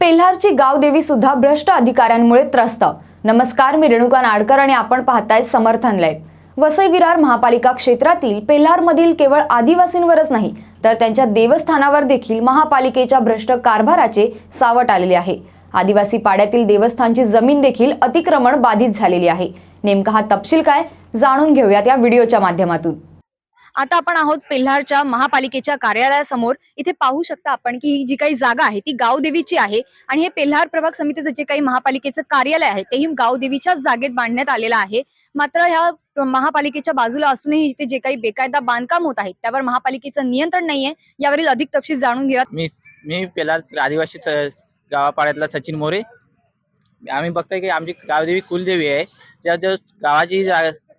पेल्हारची गावदेवी सुद्धा भ्रष्ट अधिकाऱ्यांमुळे त्रस्त. नमस्कार मी रेणुका नाडकर आणि आपण पाहताय समर्थन लाईव्ह. वसई विरार महापालिका क्षेत्रातील पेल्हारमधील केवळ आदिवासींवरच नाही तर त्यांच्या देवस्थानावर देखील महापालिकेच्या भ्रष्ट कारभाराचे सावट आलेले आहे. आदिवासी पाड्यातील देवस्थानची जमीन देखील अतिक्रमण बाधित झालेली आहे. नेमका हा तपशील काय? जाणून घेऊयात या व्हिडिओच्या माध्यमातून. आता आपण आहोत पेल्हारच्या महापालिकेच्या कार्यालयासमोर. इथे पाहू शकता आपण की ही जी काही जागा आहे ती गावदेवीची आहे आणि हे पेल्हार प्रभाग समितीचं जे काही महापालिकेचं कार्यालय आहे तेही गावदेवीच्याच जागेत बांधण्यात आलेलं आहे. मात्र ह्या महापालिकेच्या बाजूला असूनही इथे जे काही बेकायदा बांधकाम होत आहे त्यावर महापालिकेचं नियंत्रण नाहीये. यावरील अधिक तपशील जाणून घेऊया मी मी पेला आदिवासी गावापाड्यातला सचिन मोरे. आम्ही बघतोय की आमची गावदेवी कुलदेवी आहे. त्या जो गावाची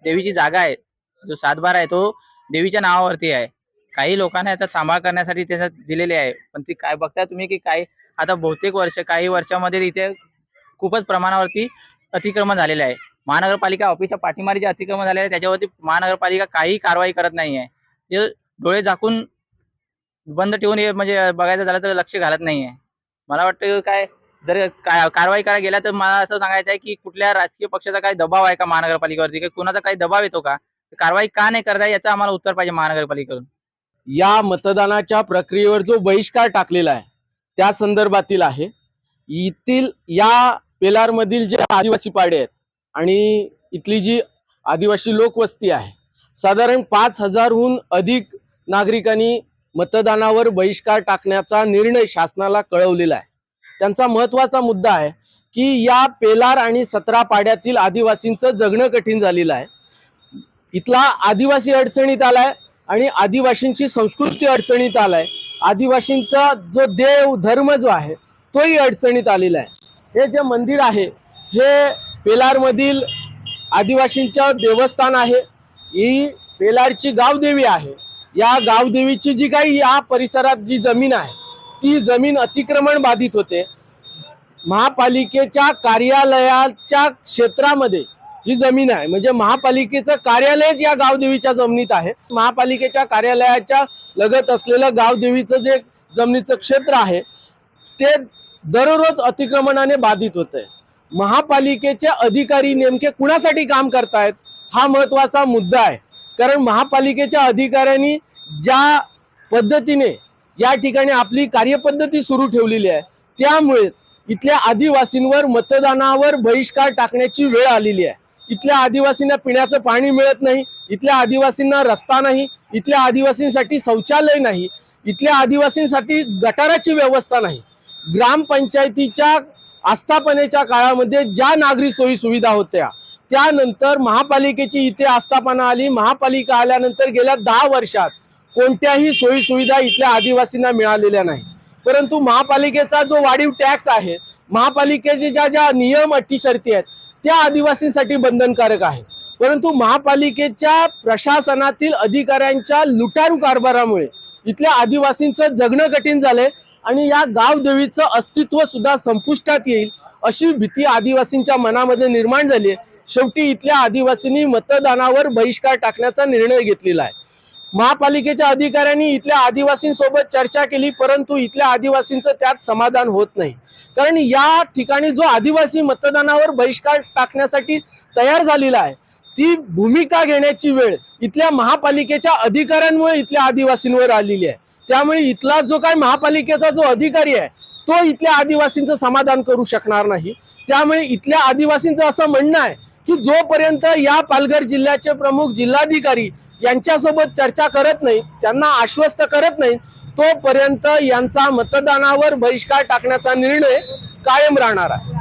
देवीची जागा आहे जो सातबारा आहे तो देवीच्या नावावरती आहे. काही लोकांना याचा सांभाळ करण्यासाठी त्याचा दिलेले आहे. पण ती काय बघताय तुम्ही की काही आता बहुतेक वर्ष काही वर्षामध्ये इथे खूपच प्रमाणावरती अतिक्रमण झालेले आहे. महानगरपालिका ऑफिसच्या पाठीमारी जे अतिक्रमण झाले आहे त्याच्यावरती महानगरपालिका काही कारवाई करत नाही आहे. जे डोळे झाकून बंद ठेवून हे म्हणजे बघायचं झालं तर लक्ष घालत नाही आहे. मला वाटतं काय जर कारवाई करायला गेला तर मला असं सांगायचं आहे की कुठल्या राजकीय पक्षाचा काही दबाव आहे का महानगरपालिकेवरती? काही कुणाचा काही दबाव येतो का? कारवाई का नाही करताय याचं आम्हाला उत्तर पाहिजे महानगरपालिकेकडून. या मतदानाच्या प्रक्रियेवर जो बहिष्कार टाकलेला आहे त्या संदर्भातील आहे. येथील या पेलारमधील जे आदिवासी पाडे आहेत आणि इथली जी आदिवासी लोकवस्ती आहे साधारण पाच हजारहून अधिक नागरिकांनी मतदानावर बहिष्कार टाकण्याचा निर्णय शासनाला कळवलेला आहे. त्यांचा महत्त्वाचा मुद्दा आहे की या पेलार आणि सतरा पाड्यातील आदिवासींचं जगणं कठीण झालेलं आहे. इथला आदिवासी अडचणीत आलाय आणि आदिवासींची संस्कृती अडचणीत आलाय. आदिवासींचा जो देव धर्म जो आहे तोही अडचणीत आलेला आहे. हे जे मंदिर आहे हे पेलारमधील आदिवासींचं देवस्थान आहे. ही पेलारची गावदेवी आहे. या गावदेवीची जी काही या परिसरात जी जमीन आहे ती जमीन अतिक्रमण बाधित होते. महापालिकेच्या कार्यालयाच्या क्षेत्रामध्ये ही जमीन आहे म्हणजे महापालिकेचं कार्यालयच या गावदेवीच्या जमिनीत आहे. महापालिकेच्या कार्यालयाच्या लगत असलेलं गावदेवीचं जे जमिनीचं क्षेत्र आहे ते दररोज अतिक्रमणाने बाधित होत आहे महापालिकेचे अधिकारी नेमके कुणासाठी काम करतायत हा महत्त्वाचा मुद्दा आहे. कारण महापालिकेच्या अधिकाऱ्यांनी ज्या पद्धतीने या ठिकाणी आपली कार्यपद्धती सुरू ठेवलेली आहे त्यामुळेच इथल्या आदिवासींवर मतदानावर बहिष्कार टाकण्याची वेळ आलेली आहे. इथल्या आदिवासींना पिण्याचं पाणी मिळत नाही इथल्या आदिवासींना रस्ता नाही इथल्या आदिवासींसाठी शौचालय नाही इथल्या आदिवासींसाठी गटाराची व्यवस्था नाही. ग्रामपंचायतीच्या आस्थापनेच्या काळामध्ये ज्या नागरी सोयी सुविधा होत्या त्यानंतर महापालिकेची इथे आस्थापना आली महापालिका आल्यानंतर गेल्या दहा वर्षात कोणत्याही सोयी सुविधा इथल्या आदिवासींना मिळालेल्या नाही. परंतु महापालिकेचा जो वाढीव टॅक्स आहे महापालिकेचे ज्या ज्या नियम अटी शर्ती आहेत त्या आदिवासींसाठी बंधनकारक आहे. परंतु महापालिकेच्या प्रशासनातील अधिकाऱ्यांच्या लुटारू कारभारामुळे इथल्या आदिवासींचं जगणं कठीण झालंय आणि या गावदेवीचं अस्तित्व सुद्धा संपुष्टात येईल अशी भीती आदिवासींच्या मनामध्ये निर्माण झाली आहे. शेवटी इथल्या आदिवासींनी मतदानावर बहिष्कार टाकण्याचा निर्णय घेतलेला आहे. महापालिकेच्या अधिकाऱ्यांनी इथल्या आदिवासींसोबत चर्चा केली परंतु इथल्या आदिवासींचं त्यात समाधान होत नाही. कारण या ठिकाणी जो आदिवासी मतदानावर बहिष्कार टाकण्यासाठी तयार झालेला आहे ती भूमिका घेण्याची वेळ इथल्या महापालिकेच्या अधिकाऱ्यांमुळे इथल्या आदिवासींवर आलेली आहे. त्यामुळे इथला जो काय महापालिकेचा जो अधिकारी आहे तो इथल्या आदिवासींचं समाधान करू शकणार नाही. त्यामुळे इथल्या आदिवासींचं असं म्हणणं आहे की जोपर्यंत या पालघर जिल्ह्याचे प्रमुख जिल्हाधिकारी यांच्यासोबत चर्चा करत नाहीत त्यांना आश्वस्त करत नाहीत तोपर्यंत यांचा मतदानावर बहिष्कार टाकण्याचा निर्णय कायम राहणार आहे.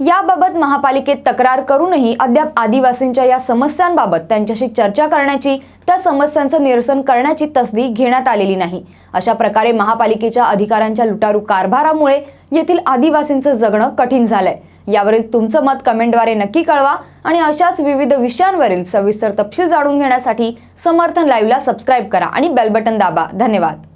याबाबत महापालिकेत तक्रार करूनही अद्याप आदिवासींच्या या समस्यांबाबत त्यांच्याशी चर्चा करण्याची त्या समस्यांचं निरसन करण्याची तसदी घेण्यात आलेली नाही. अशा प्रकारे महापालिकेच्या अधिकाऱ्यांच्या लुटारू कारभारामुळे येथील आदिवासींचं जगणं कठीण झालंय. यावरील तुमचं मत कमेंटद्वारे नक्की कळवा आणि अशाच विविध विषयांवरील सविस्तर तपशील जाणून घेण्यासाठी समर्थन लाईव्हला सबस्क्राईब करा आणि बेल बटन दाबा. धन्यवाद.